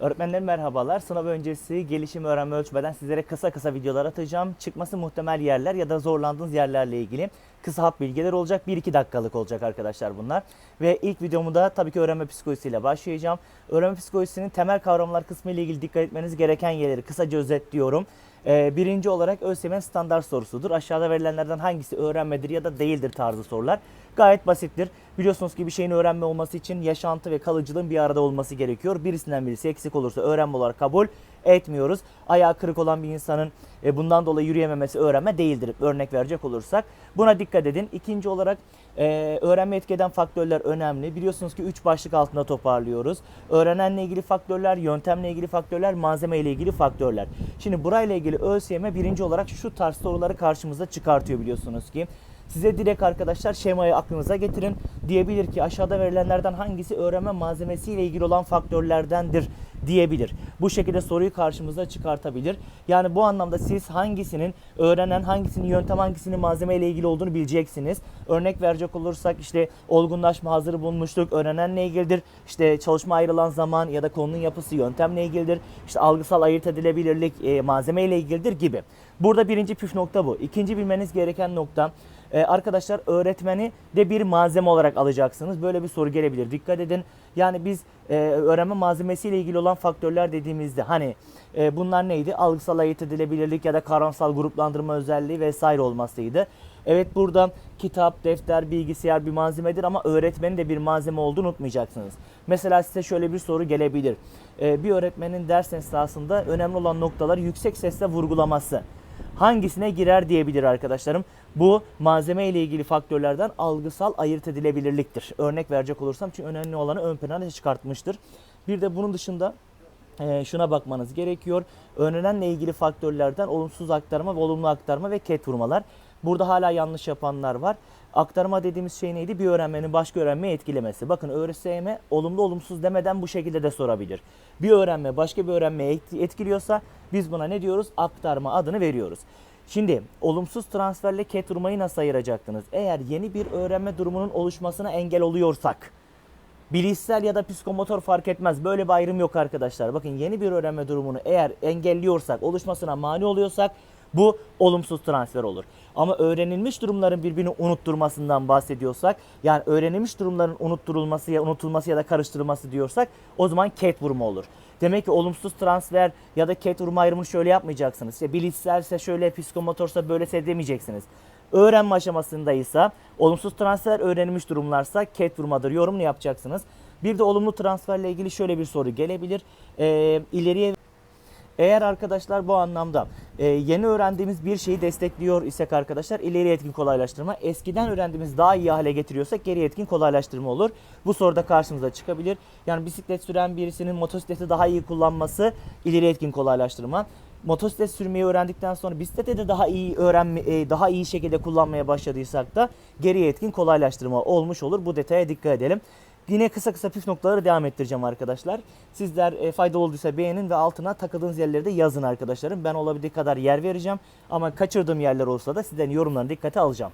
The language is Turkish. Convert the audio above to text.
Öğretmenlerim merhabalar. Sınav öncesi gelişim öğrenme ölçmeden sizlere kısa kısa videolar atacağım. Çıkması muhtemel yerler ya da zorlandığınız yerlerle ilgili kısa hap bilgiler olacak. 1-2 dakikalık olacak arkadaşlar bunlar. Ve ilk videomu da tabii ki öğrenme psikolojisiyle başlayacağım. Öğrenme psikolojisinin temel kavramlar kısmı ile ilgili dikkat etmeniz gereken yerleri kısaca özetliyorum. Ee, birinci olarak ÖSYM'nin standart sorusudur. Aşağıda verilenlerden hangisi öğrenmedir ya da değildir tarzı sorular. Gayet basittir. Biliyorsunuz ki bir şeyin öğrenme olması için yaşantı ve kalıcılığın bir arada olması gerekiyor. Birisinden birisi eksik olursa öğrenme olarak kabul etmiyoruz. Ayağı kırık olan bir insanın e, bundan dolayı yürüyememesi öğrenme değildir. Örnek verecek olursak. Buna dikkat edin. İkinci olarak e, öğrenme etki eden faktörler önemli. Biliyorsunuz ki 3 başlık altında toparlıyoruz. Öğrenenle ilgili faktörler, yöntemle ilgili faktörler, malzeme ile ilgili faktörler. Şimdi burayla ilgili ÖSYM birinci olarak şu tarz soruları karşımıza çıkartıyor biliyorsunuz ki. Size direkt arkadaşlar şemayı aklınıza getirin. Diyebilir ki aşağıda verilenlerden hangisi öğrenme malzemesiyle ilgili olan faktörlerdendir diyebilir. Bu şekilde soruyu karşımıza çıkartabilir. Yani bu anlamda siz hangisinin öğrenen, hangisinin yöntem, hangisinin malzeme ile ilgili olduğunu bileceksiniz. Örnek verecek olursak işte olgunlaşma hazır bulmuşluk öğrenenle ilgilidir. İşte çalışma ayrılan zaman ya da konunun yapısı yöntemle ilgilidir. İşte algısal ayırt edilebilirlik e, malzeme ile ilgilidir gibi. Burada birinci püf nokta bu. İkinci bilmeniz gereken nokta ee, arkadaşlar öğretmeni de bir malzeme olarak alacaksınız. Böyle bir soru gelebilir. Dikkat edin. Yani biz e, öğrenme malzemesiyle ilgili olan faktörler dediğimizde hani e, bunlar neydi? Algısal ayırt edilebilirlik ya da kavramsal gruplandırma özelliği vesaire olmasıydı. Evet burada kitap, defter, bilgisayar bir malzemedir ama öğretmenin de bir malzeme olduğunu unutmayacaksınız. Mesela size şöyle bir soru gelebilir. E, bir öğretmenin ders esnasında önemli olan noktaları yüksek sesle vurgulaması hangisine girer diyebilir arkadaşlarım. Bu malzeme ile ilgili faktörlerden algısal ayırt edilebilirliktir. Örnek verecek olursam çünkü önemli olanı ön plana çıkartmıştır. Bir de bunun dışında e, şuna bakmanız gerekiyor. Öğrenenle ilgili faktörlerden olumsuz aktarma olumlu aktarma ve ket vurmalar. Burada hala yanlış yapanlar var. Aktarma dediğimiz şey neydi? Bir öğrenmenin başka öğrenmeyi etkilemesi. Bakın ÖSYM olumlu olumsuz demeden bu şekilde de sorabilir. Bir öğrenme başka bir öğrenmeye etkiliyorsa biz buna ne diyoruz? Aktarma adını veriyoruz. Şimdi olumsuz transferle ket vurmayı nasıl ayıracaktınız? Eğer yeni bir öğrenme durumunun oluşmasına engel oluyorsak, bilişsel ya da psikomotor fark etmez. Böyle bir ayrım yok arkadaşlar. Bakın yeni bir öğrenme durumunu eğer engelliyorsak, oluşmasına mani oluyorsak bu olumsuz transfer olur. Ama öğrenilmiş durumların birbirini unutturmasından bahsediyorsak, yani öğrenilmiş durumların unutturulması ya unutulması ya da karıştırılması diyorsak o zaman ket vurma olur. Demek ki olumsuz transfer ya da ket vurma ayrımını şöyle yapmayacaksınız. İşte bilişselse şöyle, psikomotorsa böylese demeyeceksiniz. Öğrenme aşamasındaysa olumsuz transfer öğrenilmiş durumlarsa ket vurmadır yorumunu yapacaksınız. Bir de olumlu transferle ilgili şöyle bir soru gelebilir. Ee, ileriye eğer arkadaşlar bu anlamda e, yeni öğrendiğimiz bir şeyi destekliyor isek arkadaşlar ileri etkin kolaylaştırma. Eskiden öğrendiğimiz daha iyi hale getiriyorsak geri etkin kolaylaştırma olur. Bu soruda karşımıza çıkabilir. Yani bisiklet süren birisinin motosikleti daha iyi kullanması ileri etkin kolaylaştırma. Motosiklet sürmeyi öğrendikten sonra bisiklete de daha iyi öğrenme, e, daha iyi şekilde kullanmaya başladıysak da geri etkin kolaylaştırma olmuş olur. Bu detaya dikkat edelim. Yine kısa kısa püf noktaları devam ettireceğim arkadaşlar. Sizler e, faydalı olduysa beğenin ve altına takıldığınız yerleri de yazın arkadaşlarım. Ben olabildiği kadar yer vereceğim. Ama kaçırdığım yerler olsa da sizlerin yorumlarını dikkate alacağım.